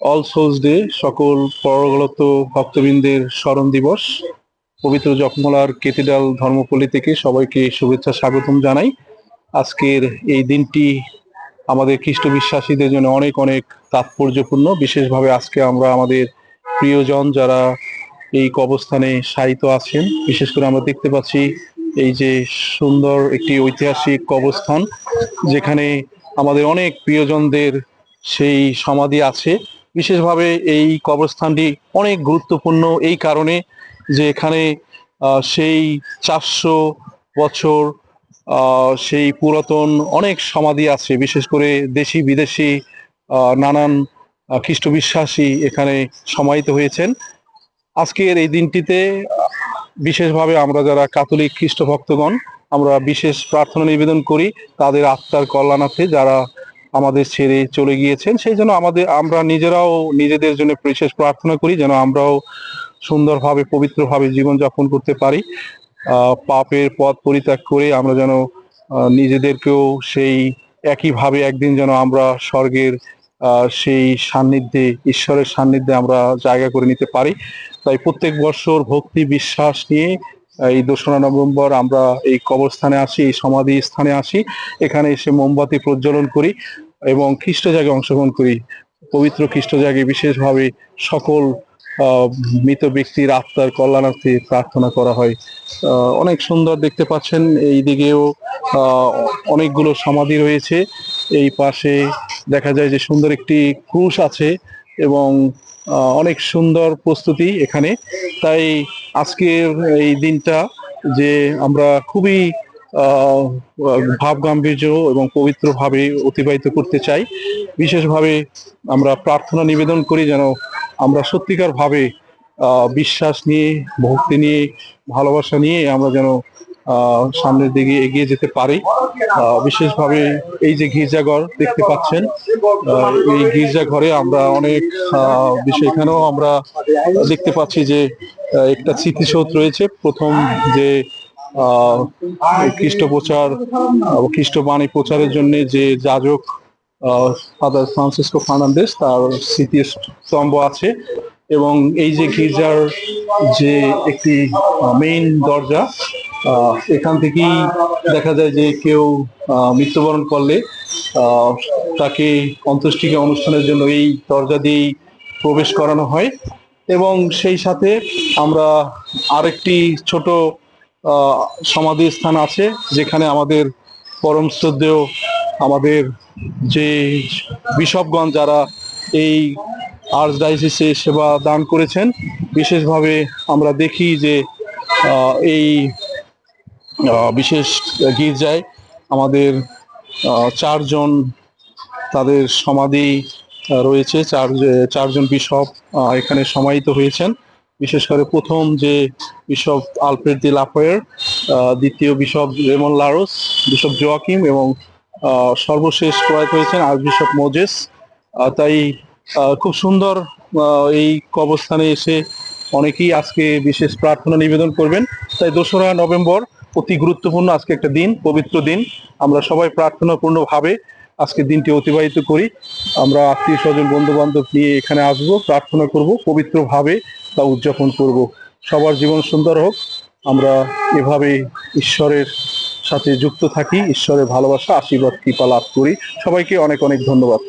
All sols day সকল পরগলত ভক্তবৃন্দের স্মরণ দিবস। পবিত্র জকমলার কেতিডাল ধর্মপল্লী থেকে সবাইকে শুভেচ্ছা, স্বাগতম জানাই। আজকের এই দিনটি আমাদের খ্রিস্ট বিশ্বাসীদের জন্য অনেক অনেক তাৎপর্যপূর্ণ। বিশেষভাবে আজকে আমরা আমাদের প্রিয়জন যারা এই কবস্থানে শায়িত আছেন, বিশেষ করে আমরা দেখতে পাচ্ছি এই যে সুন্দর একটি ঐতিহাসিক কবস্থান যেখানে আমাদের অনেক প্রিয়জনদের সেই সমাধি আছে। বিশেষভাবে এই কবরস্থানটি অনেক গুরুত্বপূর্ণ এই কারণে যে এখানে সেই চারশো বছর সেই পুরাতন অনেক সমাধি আছে, বিশেষ করে দেশি, বিদেশি নানান খ্রিস্ট বিশ্বাসী এখানে সমাহিত হয়েছেন। আজকের এই দিনটিতে, বিশেষভাবে আমরা যারা কাতলিক খ্রিস্ট ভক্তগণ আমরা বিশেষ প্রার্থনা নিবেদন করি তাদের আত্মার কল্যাণার্থে যারা আমাদের ছেড়ে চলে গিয়েছেন। সেই জন্য আমাদের, আমরা নিজেরাও নিজেদের জন্য বিশেষ প্রার্থনা করি যেন আমরাও সুন্দরভাবে, পবিত্রভাবে জীবনযাপন করতে পারি। পাপের পথ পরিত্যাগ করে আমরা যেন নিজেদেরকেও সেই একইভাবে একদিন যেন আমরা স্বর্গের সেই সান্নিধ্যে, ঈশ্বরের সান্নিধ্যে আমরা জায়গা করে নিতে পারি। তাই প্রত্যেক বছর ভক্তি বিশ্বাস নিয়ে এই দোসরা নভেম্বর আমরা এই কবরস্থানে আসি, এই সমাধি স্থানে আসি। এখানে এসে মোমবাতি প্রজ্বলন করি। এবং খ্রিস্ট জাগে অংশগ্রহণ করি, পবিত্র খ্রিস্ট জাগে বিশেষভাবে সকল মৃত ব্যক্তির আত্মার কল্যাণার্থে প্রার্থনা করা হয়। অনেক সুন্দর দেখতে পাচ্ছেন, এই দিকেও অনেকগুলো সমাধি রয়েছে। এই পাশে দেখা যায় যে সুন্দর একটি ক্রুশ আছে এবং অনেক সুন্দর প্রস্তুতি এখানে। তাই আজকের এই দিনটা যে আমরা খুবই ভাব গাম্ভীর্য এবং পবিত্রভাবে অতিবাহিত করতে চাই। বিশেষভাবে আমরা প্রার্থনা নিবেদন করি যেন আমরা সত্যিকার ভাবে বিশ্বাস নিয়ে, ভক্তি নিয়ে, ভালোবাসা নিয়ে আমরা যেন সামনের দিকে এগিয়ে যেতে পারি। বিশেষভাবে এই যে গির্জাঘর দেখতে পাচ্ছেন এই গির্জাঘরে আমরা অনেক বিষয় এখানেও আমরা দেখতে পাচ্ছি যে একটা স্মৃতিসৌধ রয়েছে। প্রথম যে খ্রিস্ট প্রচার খ্রিস্ট বাণী প্রচারের জন্য যে যাজক ফাদার ফ্রান্সিসকো ফার্নান্দেস তার স্মৃতিস্তম্ভ আছে এবং এই যে গির্জার যে একটি মেইন দরজা এখান থেকেই দেখা যায় যে কেউ মৃত্যুবরণ করলে তাকে অন্ত্যেষ্টিকা অনুষ্ঠানের জন্য এই দরজা দিয়েই প্রবেশ করানো হয় এবং সেই সাথে আমরা আরেকটি ছোট সমাধি স্থান আছে, যেখানে আমাদের পরম শ্রদ্ধেয় আমাদের যে বিশপগণ যারা এই আর্চ ডাইসিসে সেবা দান করেছেন, বিশেষভাবে আমরা দেখি যে এই বিশেষ গির্জায় আমাদের চারজন তাদের সমাধি রয়েছে, চার চারজন বিশপ এখানে সমাহিত হয়েছেন। বিশেষ করে প্রথম যে বিশপ আলফ্রেড দি লাফায়ার দ্বিতীয় bishop Ramon Larose, bishop Joachim এবং সর্বশেষ প্রয়াত হয়েছেন আর বিশপ মোজেস। তাই খুব সুন্দর এই কবরস্থানে এসে অনেকেই আজকে বিশেষ প্রার্থনা নিবেদন করবেন। তাই দোসরা নভেম্বর অতি গুরুত্বপূর্ণ আজকে একটা দিন, পবিত্র দিন। আমরা সবাই প্রার্থনাপূর্ণ ভাবে আজকে দিনটি অতিবাহিত করি। আমরা আত্মীয় স্বজন বন্ধু বান্ধব নিয়ে এখানে আসব, প্রার্থনা করব পবিত্র ভাবে তা উদযাপন করব। সবার জীবন সুন্দর হোক। আমরা এভাবেই ঈশ্বরের সাথে যুক্ত থাকি, ঈশ্বরের ভালোবাসা, আশীর্বাদ, কৃপা লাভ করি। সবাইকে অনেক অনেক ধন্যবাদ।